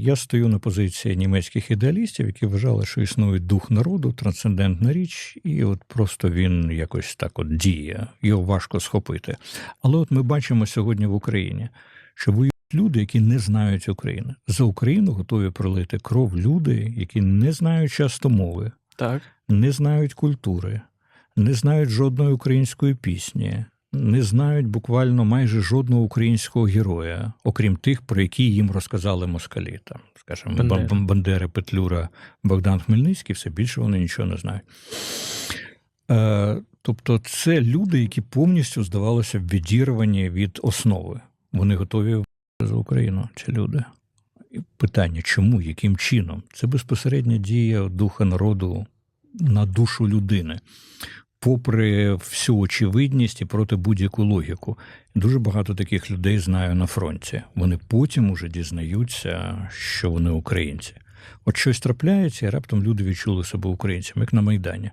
я стою на позиції німецьких ідеалістів, які вважали, що існує дух народу, трансцендентна річ, і от просто він якось так от діє, його важко схопити. Але от ми бачимо сьогодні в Україні, що воюють люди, які не знають України. За Україну готові пролити кров люди, які не знають часто мови, Так. не знають культури, не знають жодної української пісні, не знають буквально майже жодного українського героя, окрім тих, про які їм розказали москалі. Там, скажімо, Бандера. Бандера. Бандера, Петлюра, Богдан Хмельницький, все більше вони нічого не знають. Е, тобто, це люди, які повністю, здавалося відірвані від основи. Вони готові за Україну, ці люди. І Питання, чому, яким чином? Це безпосередня дія духа народу на душу людини, попри всю очевидність і проти будь-яку логіку. Дуже багато таких людей знаю на фронті. Вони потім уже дізнаються, що вони українці. От щось трапляється, і раптом люди відчули себе українцями, як на Майдані.